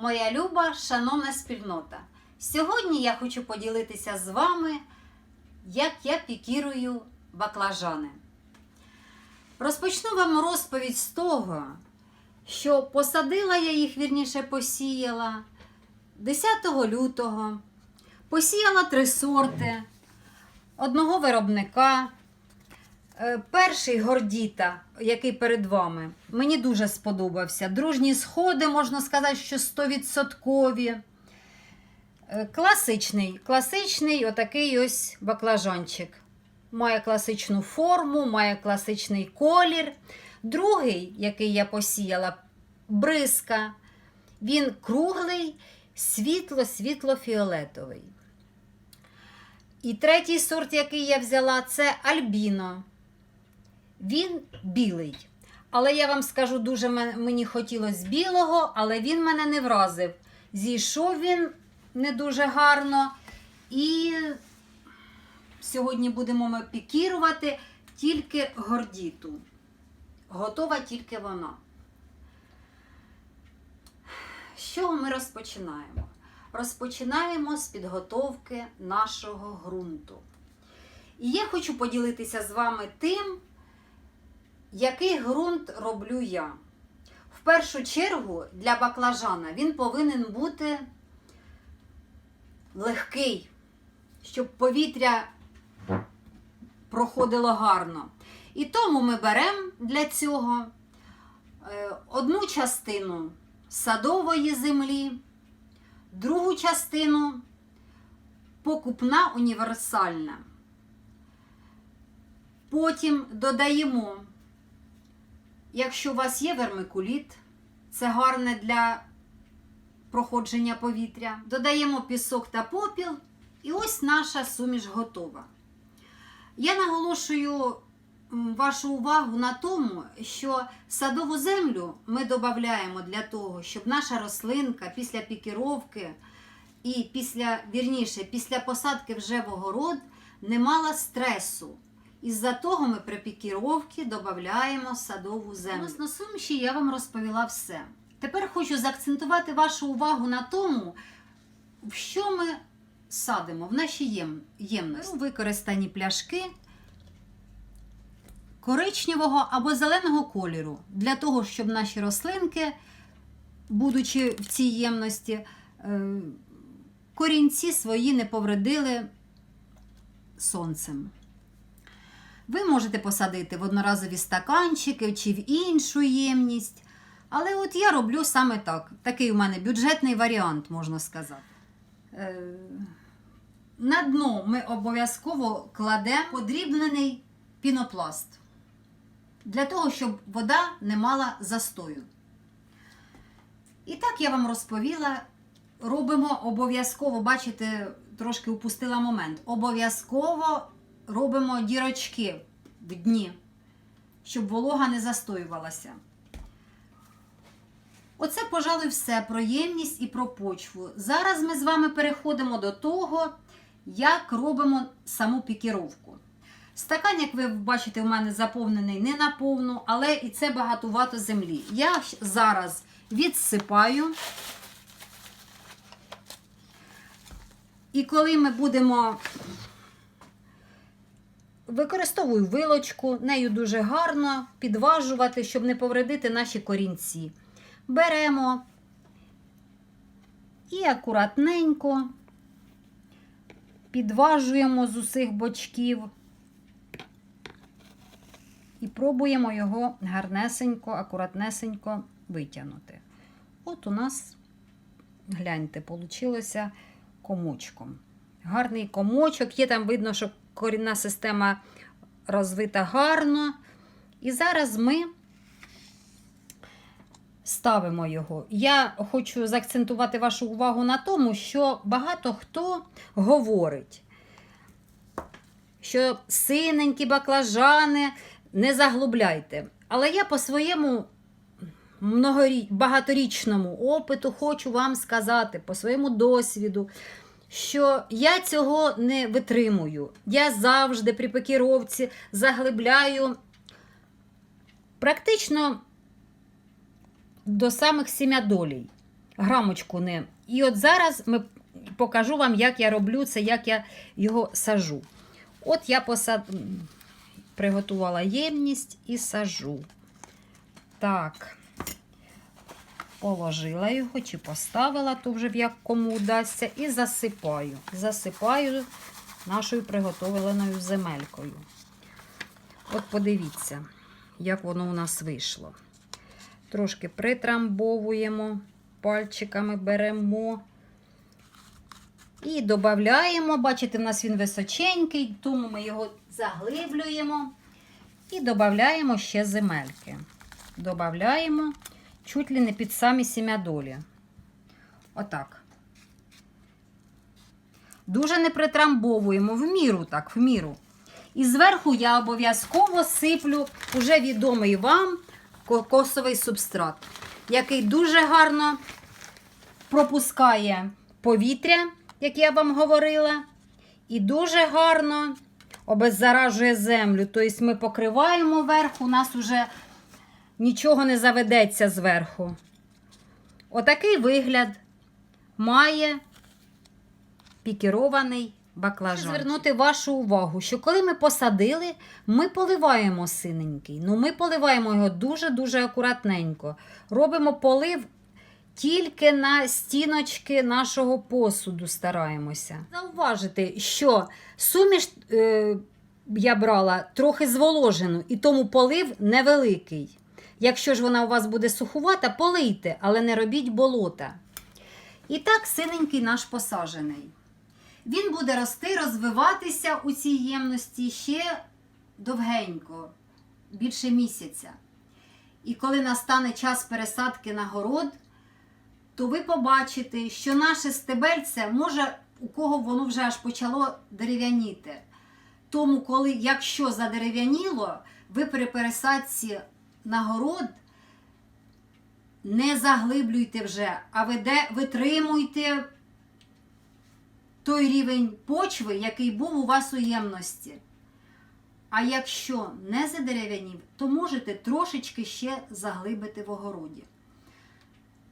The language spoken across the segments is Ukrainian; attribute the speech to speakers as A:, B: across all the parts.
A: моя люба, шановна спільнота. Сьогодні я хочу поділитися з вами, як я пікірую баклажани. Розпочну вам розповідь з того, що посадила я їх, вірніше, посіяла 10 лютого. Посіяла три сорти одного виробника. Е, Перший гордіта, який перед вами, мені дуже сподобався. Дружні сходи, можна сказати, що 100%. Е, Класичний, класичний отакий ось баклажанчик. Має класичну форму, має класичний колір. Другий, який я посіяла, бризка. Він круглий, світло-світло-фіолетовий. І третій сорт, який я взяла, це альбіно. Він білий. Але я вам скажу, дуже мені хотілося білого, але він мене не вразив. Зійшов він не дуже гарно. І сьогодні будемо ми пікірувати тільки гордіту. Готова тільки вона. З чого ми розпочинаємо? Розпочинаємо з підготовки нашого ґрунту. І я хочу поділитися з вами тим, який ґрунт роблю я. В першу чергу для баклажана він повинен бути легкий, щоб повітря проходило гарно. І тому ми беремо для цього е, одну частину садової землі, другу частину покупна універсальна. Потім додаємо, якщо у вас є вермикуліт, це гарне для проходження повітря. Додаємо пісок та попіл, і ось наша суміш готова. Я наголошую вашу увагу на тому, що садову землю ми додаємо для того, щоб наша рослинка після пікіровки і після, вірніше, після посадки вже в огород не мала стресу. Із-за того ми при пікіровці додаємо садову землю. Відносно суміші я вам розповіла все. Тепер хочу заакцентувати вашу увагу на тому, в що ми садимо в нашій єм... ємності. Використані пляшки коричневого або зеленого кольору для того, щоб наші рослинки, будучи в цій ємності, е, корінці свої не повредили сонцем. Ви можете посадити в одноразові стаканчики чи в іншу ємність. Але от я роблю саме так. Такий у мене бюджетний варіант, можна сказати. Е, На дно ми обов'язково кладемо подрібнений пінопласт. Для того, щоб вода не мала застою. І так я вам розповіла. Робимо обов'язково, бачите, трошки упустила момент. Обов'язково робимо дірочки в дні, щоб волога не застоювалася. Оце, пожалуй, все про ємність і про почву. Зараз ми з вами переходимо до того, як робимо саму пікіровку. Стакан, як ви бачите, у мене заповнений не наповну, але і це багатувато землі. Я зараз відсипаю. І коли ми будемо використовую вилочку, нею дуже гарно підважувати, щоб не повредити наші корінці. Беремо і акуратненько підважуємо з усіх бочків і пробуємо його гарнесенько, акуратнесенько витягнути. От у нас, гляньте, получилося комочком. Гарний комочок, є там видно, що корінна система розвита гарно. І зараз ми ставимо його. Я хочу заакцентувати вашу увагу на тому, що багато хто говорить, що синенькі баклажани не заглубляйте. Але я по своєму багаторічному опиту хочу вам сказати, по своєму досвіду, що я цього не витримую. Я завжди при пекіровці заглибляю практично до самих сім'ядолій. грамочку не. І от зараз ми покажу вам, як я роблю це, як я його сажу. От я посад... приготувала ємність і сажу. Так, положила його чи поставила, то вже в як кому вдасться, і засипаю. Засипаю нашою приготовленою земелькою. От подивіться, як воно у нас вийшло. Трошки притрамбовуємо, пальчиками беремо. І додаємо, бачите, в нас він височенький, тому ми його заглиблюємо і додаємо ще земельки. Додаємо чуть ли не під самі сім'ядолі. Отак. Дуже не притрамбовуємо, в міру так, в міру. І зверху я обов'язково сиплю уже відомий вам кокосовий субстрат, який дуже гарно пропускає повітря, як я вам говорила, і дуже гарно обеззаражує землю. Тобто ми покриваємо верх, у нас вже нічого не заведеться зверху. Отакий вигляд має пікірований баклажан. Звернути вашу увагу, що коли ми посадили, ми поливаємо синенький. Ну, ми поливаємо його дуже-дуже акуратненько. Робимо полив тільки на стіночки нашого посуду стараємося. Зауважити, що суміш е, я брала трохи зволожену, і тому полив невеликий. Якщо ж вона у вас буде сухувата, полийте, але не робіть болота. І так, синенький наш посаджений. Він буде рости, розвиватися у цій ємності ще довгенько, більше місяця. І коли настане час пересадки на город, то ви побачите, що наше стебельце може, у кого воно вже аж почало дерев'яніти. Тому, коли, якщо задерев'яніло, ви при пересадці на город не заглиблюйте вже, а веде, витримуйте той рівень почви, який був у вас у ємності. А якщо не задерев'янів, то можете трошечки ще заглибити в огороді.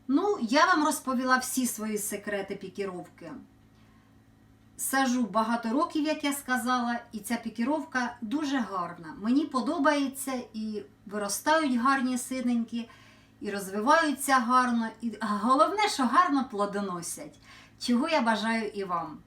A: Ну, я вам розповіла всі свої секрети пікіровки. Сажу багато років, як я сказала, і ця пікіровка дуже гарна. Мені подобається і виростають гарні синенькі, і розвиваються гарно. І головне, що гарно плодоносять. Чого я бажаю і вам.